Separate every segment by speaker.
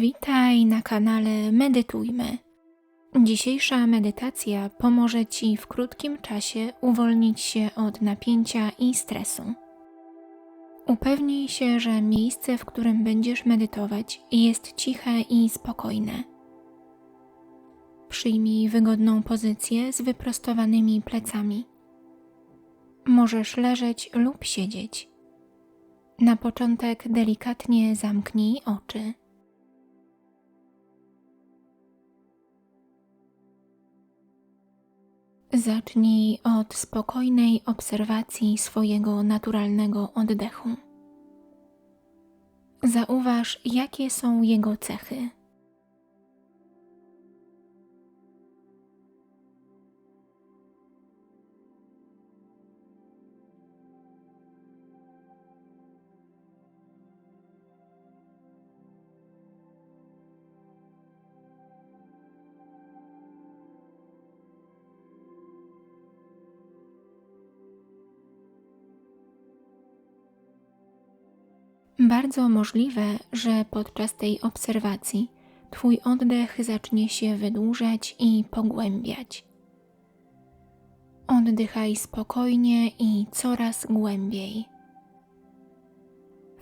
Speaker 1: Witaj na kanale Medytujmy. Dzisiejsza medytacja pomoże Ci w krótkim czasie uwolnić się od napięcia i stresu. Upewnij się, że miejsce, w którym będziesz medytować, jest ciche i spokojne. Przyjmij wygodną pozycję z wyprostowanymi plecami. Możesz leżeć lub siedzieć. Na początek delikatnie zamknij oczy. Zacznij od spokojnej obserwacji swojego naturalnego oddechu. Zauważ, jakie są jego cechy. Bardzo możliwe, że podczas tej obserwacji Twój oddech zacznie się wydłużać i pogłębiać. Oddychaj spokojnie i coraz głębiej.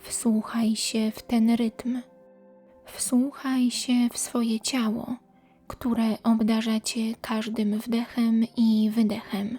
Speaker 1: Wsłuchaj się w ten rytm. Wsłuchaj się w swoje ciało, które obdarza Cię każdym wdechem i wydechem.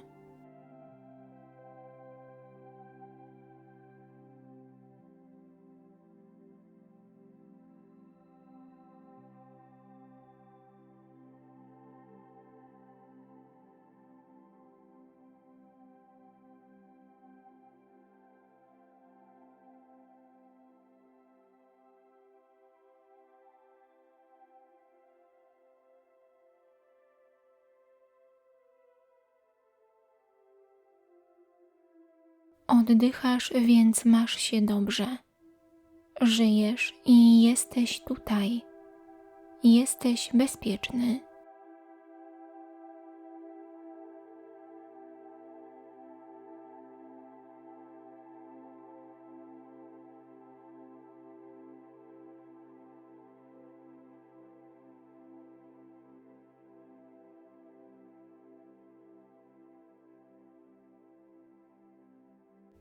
Speaker 1: Oddychasz, więc masz się dobrze. Żyjesz i jesteś tutaj. Jesteś bezpieczny.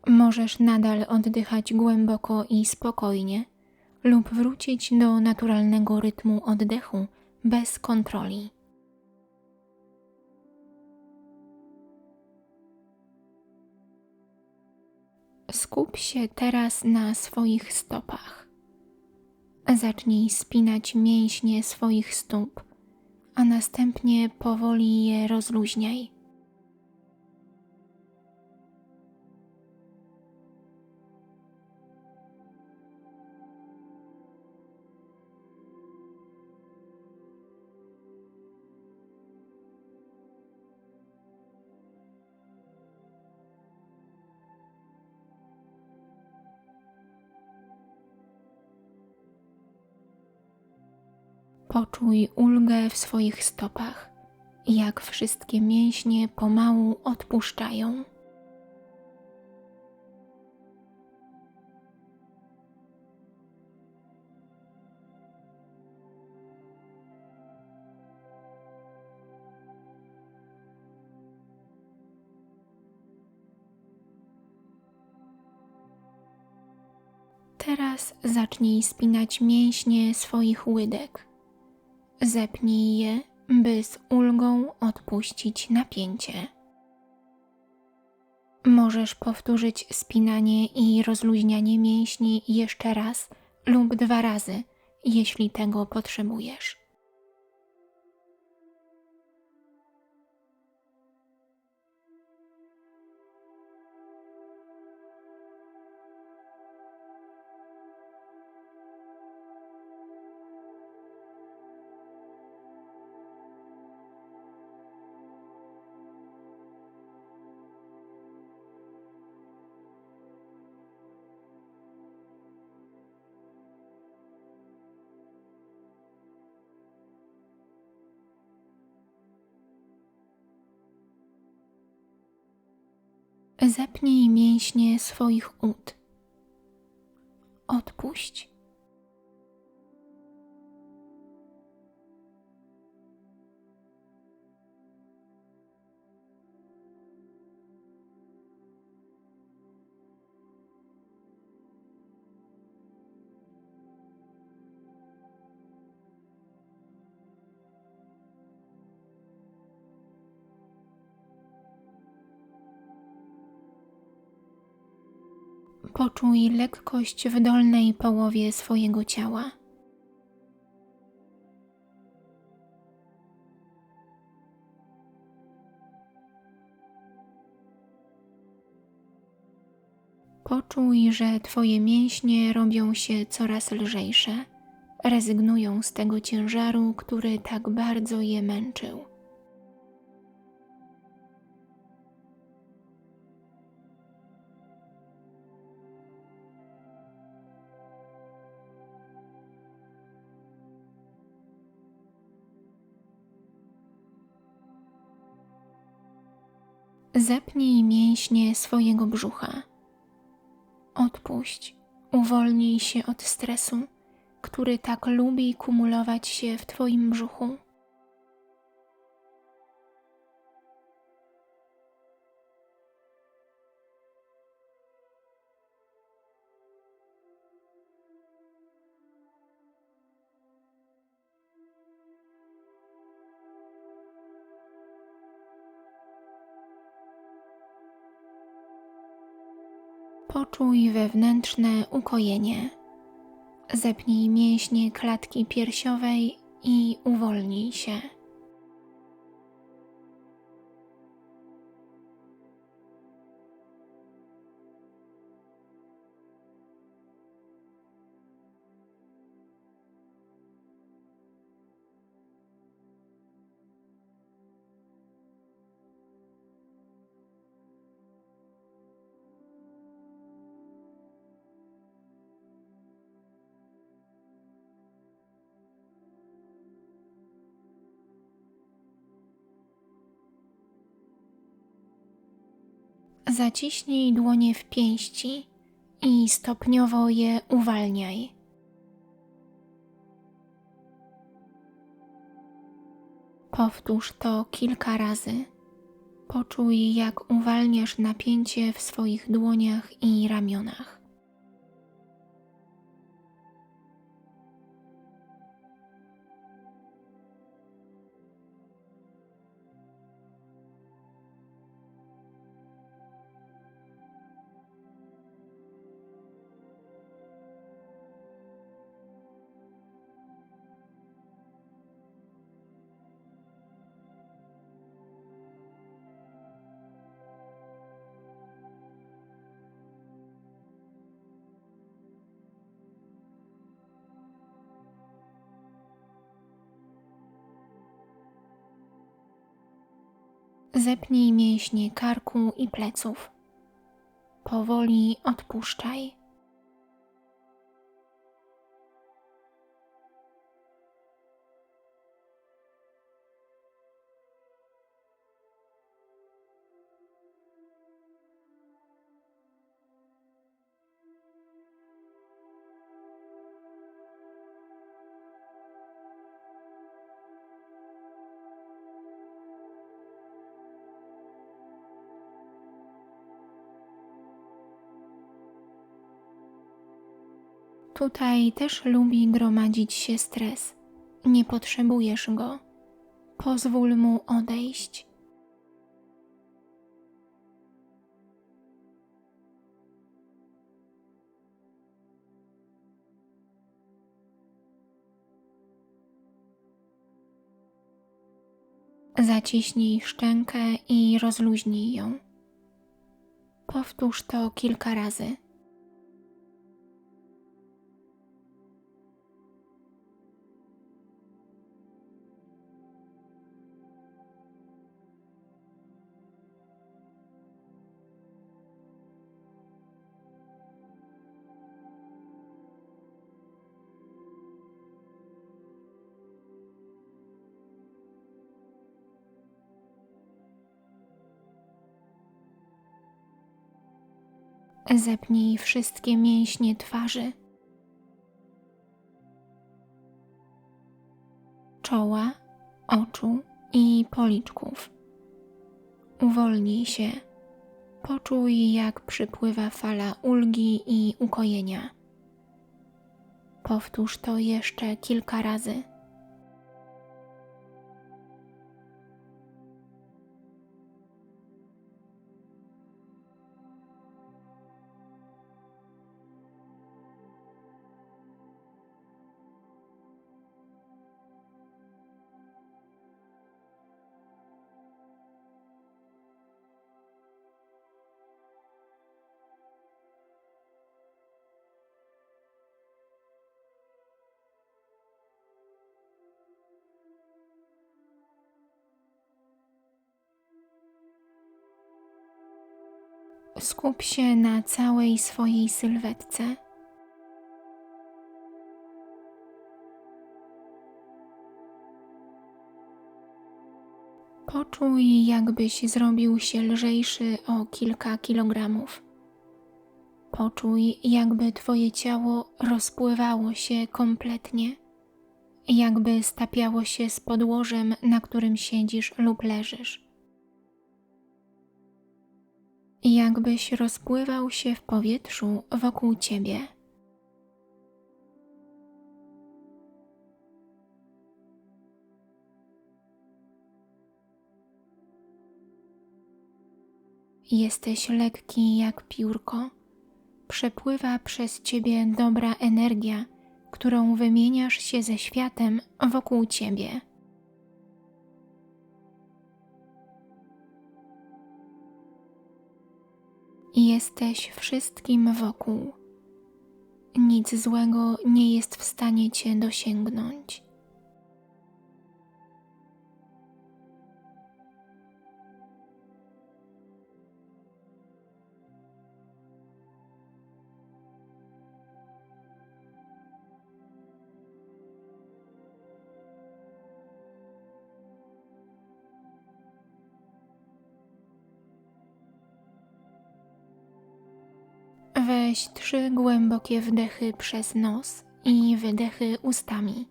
Speaker 1: Możesz nadal oddychać głęboko i spokojnie, lub wrócić do naturalnego rytmu oddechu bez kontroli. Skup się teraz na swoich stopach. Zacznij spinać mięśnie swoich stóp, a następnie powoli je rozluźniaj. Poczuj ulgę w swoich stopach, jak wszystkie mięśnie pomału odpuszczają. Teraz zacznij spinać mięśnie swoich łydek. Zepnij je, by z ulgą odpuścić napięcie. Możesz powtórzyć spinanie i rozluźnianie mięśni jeszcze raz lub dwa razy, jeśli tego potrzebujesz. Zepnij mięśnie swoich ud. Odpuść. Poczuj lekkość w dolnej połowie swojego ciała. Poczuj, że Twoje mięśnie robią się coraz lżejsze, rezygnują z tego ciężaru, który tak bardzo je męczył. Zepnij mięśnie swojego brzucha. Odpuść, uwolnij się od stresu, który tak lubi kumulować się w Twoim brzuchu. Poczuj wewnętrzne ukojenie. Zepnij mięśnie klatki piersiowej i uwolnij się. Zaciśnij dłonie w pięści i stopniowo je uwalniaj. Powtórz to kilka razy. Poczuj, jak uwalniasz napięcie w swoich dłoniach i ramionach. Zepnij mięśnie karku i pleców. Powoli odpuszczaj. Tutaj też lubi gromadzić się stres. Nie potrzebujesz go. Pozwól mu odejść. Zaciśnij szczękę i rozluźnij ją. Powtórz to kilka razy. Zepnij wszystkie mięśnie twarzy, czoła, oczu i policzków. Uwolnij się. Poczuj, jak przypływa fala ulgi i ukojenia. Powtórz to jeszcze kilka razy. Skup się na całej swojej sylwetce. Poczuj, jakbyś zrobił się lżejszy o kilka kilogramów. Poczuj, jakby Twoje ciało rozpływało się kompletnie, jakby stapiało się z podłożem, na którym siedzisz lub leżysz. Jakbyś rozpływał się w powietrzu wokół Ciebie. Jesteś lekki jak piórko. Przepływa przez ciebie dobra energia, którą wymieniasz się ze światem wokół ciebie. Jesteś wszystkim wokół. Nic złego nie jest w stanie cię dosięgnąć. Weź trzy głębokie wdechy przez nos i wydechy ustami.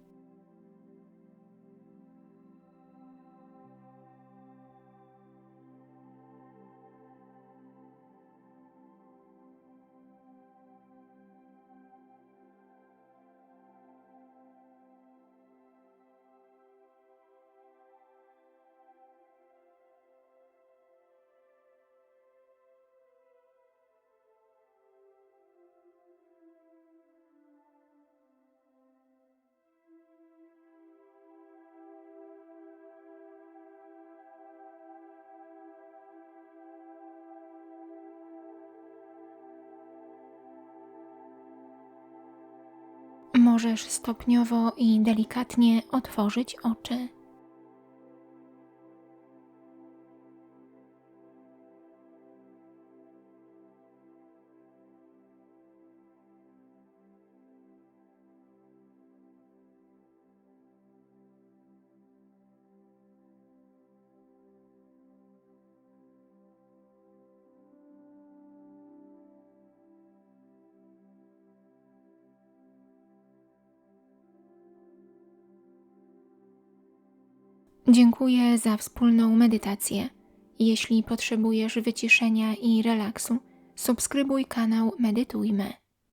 Speaker 1: Możesz stopniowo i delikatnie otworzyć oczy. Dziękuję za wspólną medytację. Jeśli potrzebujesz wyciszenia i relaksu, subskrybuj kanał Medytujmy.